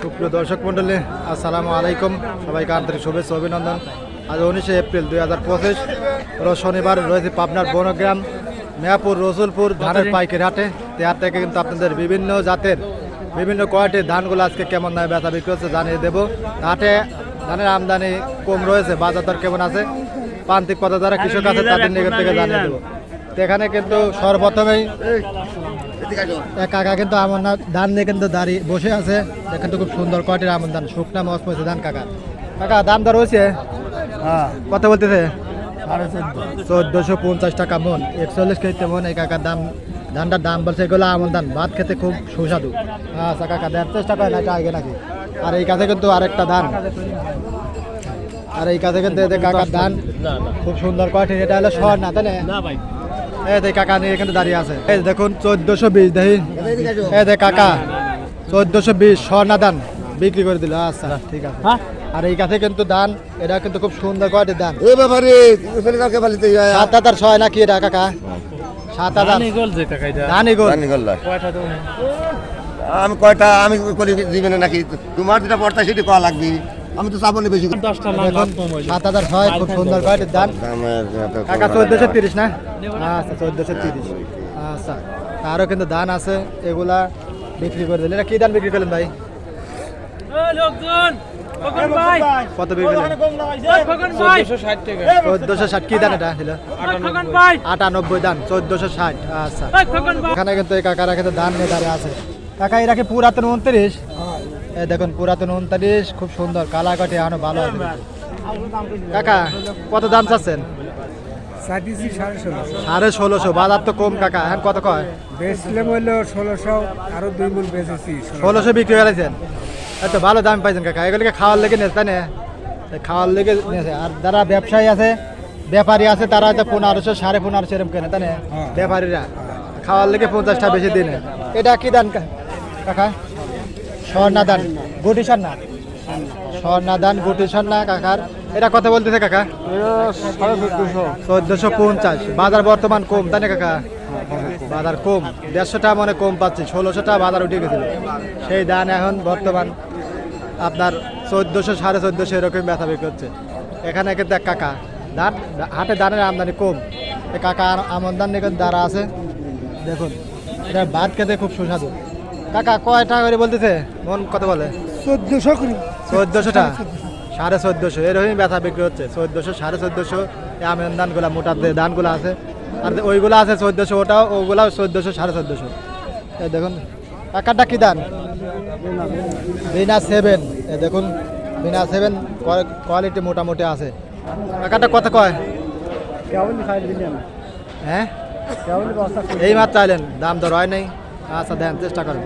সুপ্রিয় দর্শক মন্ডলী আসসালামু আলাইকুম। সবাইকে আন্তরিক শুভেচ্ছা অভিনন্দন। আজ উনিশে এপ্রিল দুই হাজার পঁচিশ শনিবার রয়েছে পাবনার বনগ্রাম মেয়াপুর রসুলপুর ধানের পাইকারি হাটে। তেহার থেকে কিন্তু আপনাদের বিভিন্ন জাতের বিভিন্ন কোয়ালিটির ধানগুলো আজকে কেমন দামে বেচা বিক্রি হচ্ছে জানিয়ে দেবো। হাটে ধানের আমদানি কম রয়েছে বাজার দর কেমন আছে? প্রান্তিক পথে যারা কৃষক আছে তাদের নিকট থেকে জানিয়ে দেবো। এখানে কিন্তু সর্বপ্রথমেই কাকা কিন্তু আমার না ধান নিয়ে কিন্তু দাঁড়িয়ে বসে আছে। দেখেন তো খুব সুন্দর কয়টির আমন ধান শুকনা মস ধান কাকা। কাকা দাম দর হয়েছে? হ্যাঁ। কত বলতেছে? সাড়ে চোদ্দ। চোদ্দশো পঞ্চাশ টাকা মন একচল্লিশ কেজিতে মন এই কাকার দাম ধানটার দাম বলছে এগুলো আমন ধান ভাত খেতে খুব সুস্বাদু। আচ্ছা কাকা দেড় চেষ্টা করে না এটা আগে নাকি? আর এই কাছে কিন্তু আরেকটা ধান। আর এই কাছে কিন্তু কাকার ধান খুব সুন্দর কয়টি এটা হলো শহর না তাই না? না ভাই। এই দেখ কাকা নিয়ে এখানে দাঁড়িয়ে আছে। এই দেখুন চোদ্দশো বিশ দেখি। এই দেখ কাকা চোদ্দশো বিশ স্বর্ণা দান বিক্রি করে দিল। আচ্ছা ঠিক আছে। হ্যাঁ? আর এই কাছে কিন্তু দান এটা কিন্তু খুব সুন্দর কোয়ালিটির দান। এ ব্যাপারে সাত হাজার ছয় না কি এটা কাকা? সাত হাজার। গোল যে টাকা ধান এগোল কয়টা আমি কয়টা আমি করি দিবে নাকি? তোমার যেটা পড়তা সেটা কয়া লাগবে। আমি তো চাবো না বেশি সাত হাজার ছয় খুব সুন্দর কোয়ালিটির দান দামের কাকা চোদ্দশো তিরিশ না? আচ্ছা চোদ্দশো তিরিশ। আচ্ছা আরও কিন্তু ধান আছে এগুলা বিক্রি করে দিলেন। এটা কি ধান বিক্রি করলেন ভাই? কত বিক্রি চোদ্দশো ষাট কি দান এটা ছিল আটানব্বই দান চোদ্দশো ষাট আচ্ছা। এখানে কিন্তু এই কাকারা কিন্তু ধান নিয়ে দাঁড়িয়ে আছে। কাকা এরা কি পুরাতন উনত্রিশ? এই দেখুন পুরাতন উনতাল্লিশ খুব সুন্দর কালাকাটি এখনও ভালো আছে। কাকা কত দাম চাচ্ছেন? সাড়ে ষোলোশো। বাজার তো কম কাকা এখন কত কয়? বেচলাম হইল ষোলোশো আরও দুই বেচেছি ষোলোশো। বিক্রি করেছেন এত ভালো দাম পাইছেন কাকা এগুলিকে খাওয়ার লেগে নিয়েছে তাই না? খাওয়ার লেগে নিয়েছে। আর যারা ব্যবসায়ী আছে ব্যাপারী আছে তারা হয়তো পনেরোশো সাড়ে পনেরোশো এরকম কেনে তাই না? ব্যাপারীরা। খাওয়ার লেগে পঞ্চাশটা বেশি দিনে। এটা কি দান কাকা? স্বর্ণা দান গুটি স্বর্ণা স্বর্ণা দান গুটি স্বর্ণা কাকার। এটা কত বলতেছে কাকা? চোদ্দশো। পঞ্চাশ। বাজার বর্তমান কম তাই না কাকা? বাজার কম। দেড়শোটা মনে কম পাচ্ছি ষোলোশোটা বাজার উঠে গেছিল সেই দান এখন বর্তমান আপনার চোদ্দোশো সাড়ে চোদ্দোশো এরকম ব্যথা বিক্রি হচ্ছে এখানে কিন্তু এক কাকা ধান হাটে ধানের আমদানি কম। কাকা ধান দাঁড়া আছে। দেখুন এটা ভাত খেতে খুব সুস্বাদু। কাকা কয় টাকা করে বলতেছে? মন কত বলে? চোদ্দশো করি। চোদ্দোশোটা? সাড়ে চোদ্দোশো। এরকমই ব্যথা বিক্রি হচ্ছে। চোদ্দোশো সাড়ে চোদ্দোশো। এই আমের ধানগুলা মোটার যে ধানগুলো আছে। আর ওইগুলো আছে চোদ্দোশো ওটাও ওগুলাও চোদ্দোশো সাড়ে চোদ্দোশো। এই দেখুন টাকাটা কি দান? বিনা সেভেন। এই দেখুন বিনা সেভেন কোয়ালিটি মোটামুটি আছে। টাকাটা কত কয়? হ্যাঁ? এই মাত্র আইলেন। দাম দর হয় নাই। আচ্ছা দেন, চেষ্টা করেন।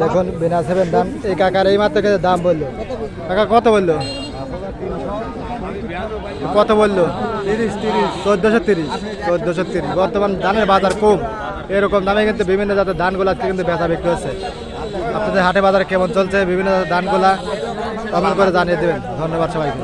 দেখুন, বিনা সেভেন দাম, এই কাকার এই মাত্র দাম বলল। কাকা, কত বলল? কত বলল? তিরিশ তিরিশ, চোদ্দোশো তিরিশ চোদ্দোশো তিরিশ। বর্তমান ধানের বাজার কম। এরকম দামে কিন্তু বিভিন্ন জাতের ধানগুলো আজকে কিন্তু বেচা বিক্রি হচ্ছে। আপনাদের হাটে বাজার কেমন চলছে? বিভিন্ন জাতের ধানগুলা কমেন্ট করে জানিয়ে দেবেন। ধন্যবাদ সবাইকে।